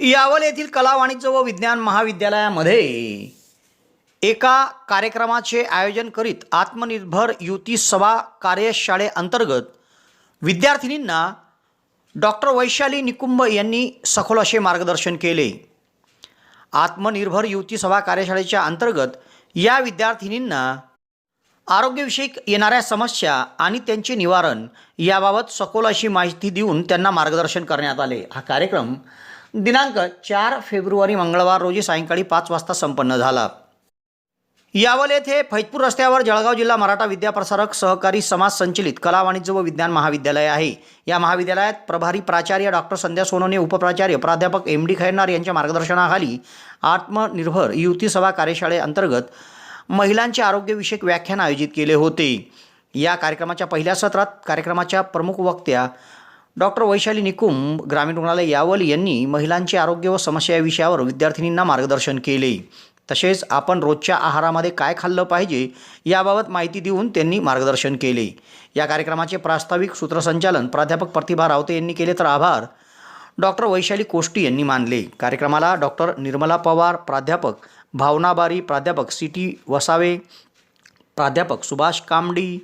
यावल येथील कला वाणिज्य व विज्ञान महाविद्यालयामध्ये एका कार्यक्रमाचे आयोजन करीत आत्मनिर्भर युती सभा कार्यशाळेअंतर्गत विद्यार्थिनींना डॉक्टर वैशाली निकुंभ यांनी सखोल असे मार्गदर्शन केले. आत्मनिर्भर युती सभा कार्यशाळेच्या अंतर्गत या विद्यार्थिनींना आरोग्यविषयक येणाऱ्या समस्या आणि त्यांचे निवारण याबाबत सखोल अशी माहिती देऊन त्यांना मार्गदर्शन करण्यात आले. हा कार्यक्रम दिनांक चार फेब्रुवारी मंगळवार रोजी सायंकाळी पाच वाजता संपन्न झाला. यावल येथे फैजपूर रस्त्यावर जळगाव जिल्हा मराठा विद्याप्रसारक सहकारी समाज संचलित कला वाणिज्य व विज्ञान महाविद्यालय आहे. या महाविद्यालयात प्रभारी प्राचार्य डॉक्टर संध्या सोनोने उपप्राचार्य प्राध्यापक एम डी खैरनार यांच्या मार्गदर्शनाखाली आत्मनिर्भर युती सभा कार्यशाळेअंतर्गत महिलांचे आरोग्यविषयक व्याख्यान आयोजित केले होते. या कार्यक्रमाच्या पहिल्या सत्रात कार्यक्रमाच्या प्रमुख वक्त्या डॉक्टर वैशाली निकुंभ ग्रामीण रुग्णालय यावल यांनी महिलांचे आरोग्य व समस्या या विषयावर विद्यार्थिनींना मार्गदर्शन केले. तसेच आपण रोजच्या आहारामध्ये काय खाल्लं पाहिजे याबाबत माहिती देऊन त्यांनी मार्गदर्शन केले. या कार्यक्रमाचे प्रास्ताविक सूत्रसंचालन प्राध्यापक प्रतिभा रावते यांनी केले तर आभार. डॉक्टर वैशाली कोष्टी यांनी मानले. कार्यक्रमाला डॉक्टर निर्मला पवार प्राध्यापक भावना बारी प्राध्यापक सी टी वसावे प्राध्यापक सुभाष कामडी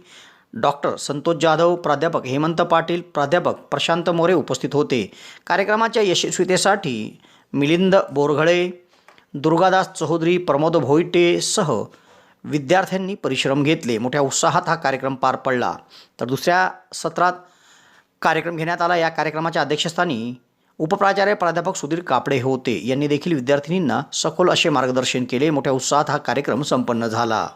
डॉक्टर संतोष जाधव प्राध्यापक हेमंत पाटील प्राध्यापक प्रशांत मोरे उपस्थित होते. कार्यक्रमाच्या यशस्वीतेसाठी मिलिंद बोरघळे दुर्गादास चौधरी प्रमोद भोईटेसह विद्यार्थ्यांनी परिश्रम घेतले. मोठ्या उत्साहात हा कार्यक्रम पार पडला. तर दुसऱ्या सत्रात कार्यक्रम घेण्यात आला. या कार्यक्रमाच्या अध्यक्षस्थानी उपप्राचार्य प्राध्यापक सुधीर कापडे होते. यांनी देखील विद्यार्थिनींना सखोल असे मार्गदर्शन केले. मोठ्या उत्साहात हा कार्यक्रम संपन्न झाला.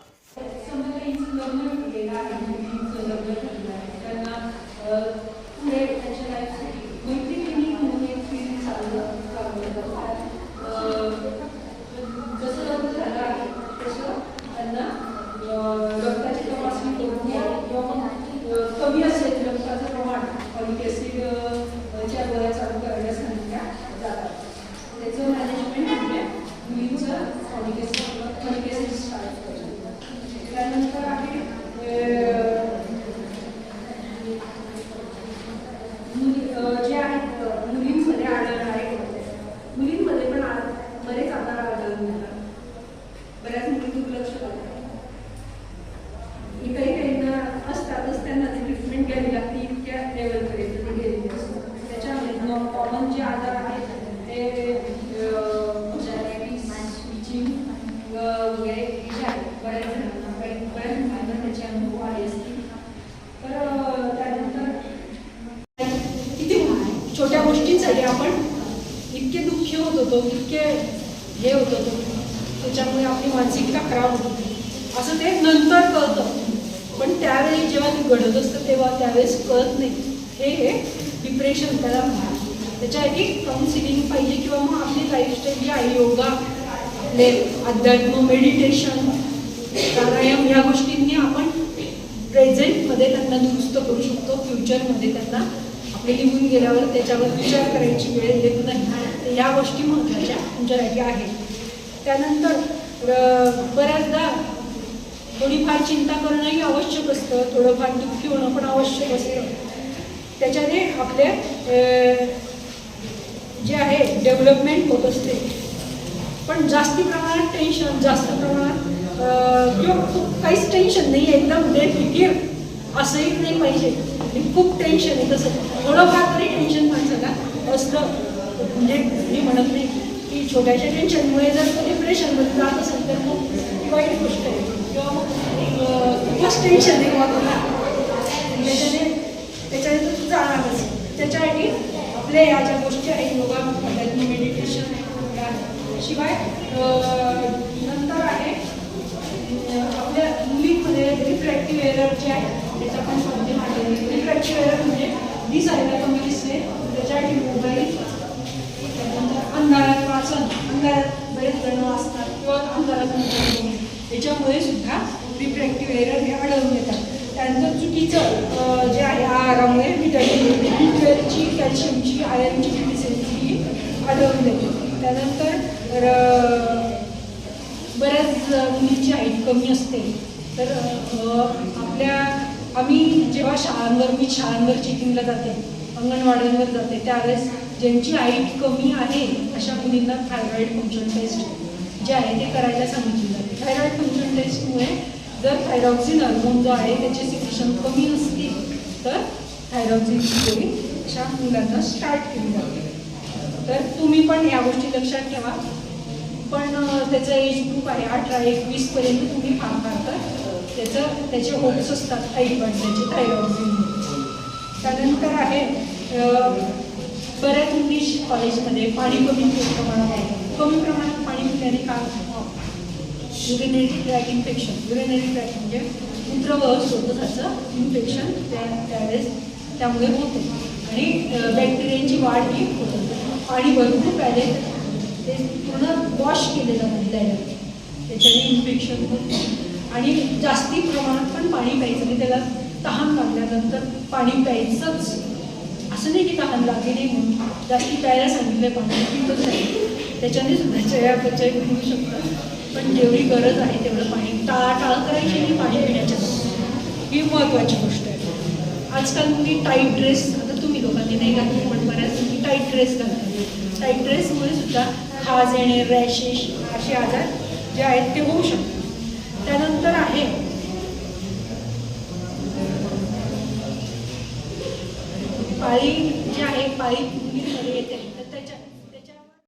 मुली अ, जे आहेत अ, मुलींमध्ये आढळणं आहे मुलींमध्ये पण आ- बरेच आजार आढळून येतात बऱ्याच मुली दुर्लक्ष करतात ही काही काहींना असतातच त्यांना ती ट्रीटमेंट घ्यावी लागते इतक्या लेवलपर्यंत ती गेलेली असते त्याच्यामध्ये कॉमन जे आजार आहेत ते डायबिटीस स्विचिंग वगैरे हे आहेत बऱ्याच जणांना काही बऱ्याच मुलांना त्याचे अनुभव आले असतील तर अ, त्यानंतर किती छोट्या गोष्टींसाठी आपण इतके होत होतं इतके हे होत होतं त्याच्यामुळे आपली मानसिकता खराब होत होती असं ते नंतर कळतं पण त्यावेळी जेव्हा ते घडत असतं तेव्हा त्यावेळेस कळत नाही हे हे डिप्रेशन त्याला म्हणतात त्याच्यासाठी काउन्सिलिंग पाहिजे किंवा मग आपली लाईफस्टाईल जी आहे योगा आपले अध्यात्म मेडिटेशन प्राणायाम या गोष्टींनी आपण प्रेझेंटमध्ये त्यांना दुरुस्त करू शकतो फ्युचरमध्ये त्यांना आपले निघून गेल्यावर त्याच्यावर विचार करायची वेळ येत नाही. या गोष्टी महत्त्वाच्या तुमच्यासाठी आहेत. त्यानंतर बऱ्याचदा थोडीफार चिंता करणंही आवश्यक असतं. थोडंफार दुःखी होणं पण आवश्यक असतं. त्याच्याने आपले जे आहे डेव्हलपमेंट होत असते. पण जास्ती प्रमाणात टेन्शन जास्त प्रमाणात किंवा खूप काहीच टेन्शन नाही एकदम बेफिकीर असंही नाही पाहिजे. खूप टेन्शन आहे तसं थोडंफार तरी टेन्शन माणसाला असतं म्हणजे मी म्हणत नाही की छोट्याशा टेन्शनमुळे जर तो डिप्रेशनमध्ये जात असेल तर खूप ती वाईट गोष्ट आहे. किंवा मग खूपच टेन्शन आहे किंवा तुला त्याच्याने त्याच्याने तर तू जाणारच. त्याच्यासाठी आपल्या या ज्या गोष्टी आहेत योगा मेडिटेशन शिवाय नंतर आहे आपल्या मुलींमध्ये रिफ्रॅक्टिव्ह एरर जे आहे त्याचा पण संधी आहे. रिफ्रॅक्टिव्ह एरर म्हणजे दिसायला कमी दिसते त्याच्यासाठी मोबाईल त्यानंतर अंधारात वाचन अंधारात बरेच जण वाचतात किंवा अंधारात याच्यामुळे सुद्धा रिफ्रॅक्टिव्ह एरर हे आढळून येतात. त्यानंतर चुकीचं जे आहे आहारामुळे व्हिटॅमिन ट्वेल्वची कॅल्शियमची आयर्नची डिफिशियन्सी ही आढळून येते. त्यानंतर बऱ्याच मुलींची हाईट कमी असते. तर आपल्या आम्ही जेव्हा शाळांवर मी शाळांवर चेकिंगला जाते अंगणवाड्यांवर जाते त्यावेळेस ज्यांची हाईट कमी आहे अशा मुलींना थायरॉईड फंक्शन टेस्ट जे आहे ते करायला सांगितली जाते. थायरॉईड फंक्शन टेस्टमुळे जर थायरॉक्सिन हार्मोन जो आहे त्याचे सिक्रेशन कमी असतील तर थायरॉक्सिन गोळी अशा मुलांना स्टार्ट केली जाते. तर तुम्ही पण या गोष्टी लक्षात ठेवा. पण त्याचं एज ग्रुप आहे अठरा एकवीसपर्यंत तुम्ही फार फार तर त्याचं त्याचे होप्स असतात हाईट वाढण्याचे थायरॉक्सिन त्यानंतर आहे बऱ्याच इंग्लिश कॉलेजमध्ये पाणी कमी प्रमाणात आहे. कमी प्रमाणात पाणी पिल्याने काय urinary tract infection urinary tract म्हणजे मूत्रवह स्वतःचं इन्फेक्शन त्या त्यावेळेस त्यामुळे होते. आणि बॅक्टेरियांची वाढ ही होते. पाणी भरपूर प्यायले ते पूर्ण वॉश केले जातात त्याच्याने इन्फेक्शन होतं आणि जास्ती प्रमाणात पण पाणी प्यायचं आणि त्याला तहान लागल्यानंतर पाणी प्यायचंच. असं नाही की तहान लागली नाही म्हणून. जास्ती प्यायला सांगितलं पाणी पितच नाही. त्याच्याने सुद्धा चयापचय होऊ शकतं. पण जेवढी गरज आहे तेवढं पाणी. टाळ टाळ करायची आणि पाणी पिण्याच्या ही महत्त्वाची गोष्ट आहे. आजकाल मुली टाईट ड्रेस आता तुम्ही लोकांनी नाही घातली पण बऱ्याच मुली टाईट ड्रेस घालतात टाईट ड्रेसमुळे सुद्धा खाज येणे रॅशेस असे आजार जे आहेत ते होऊ शकतात. आहे. पाळी जी आहे पाळी मुलींमध्ये येते?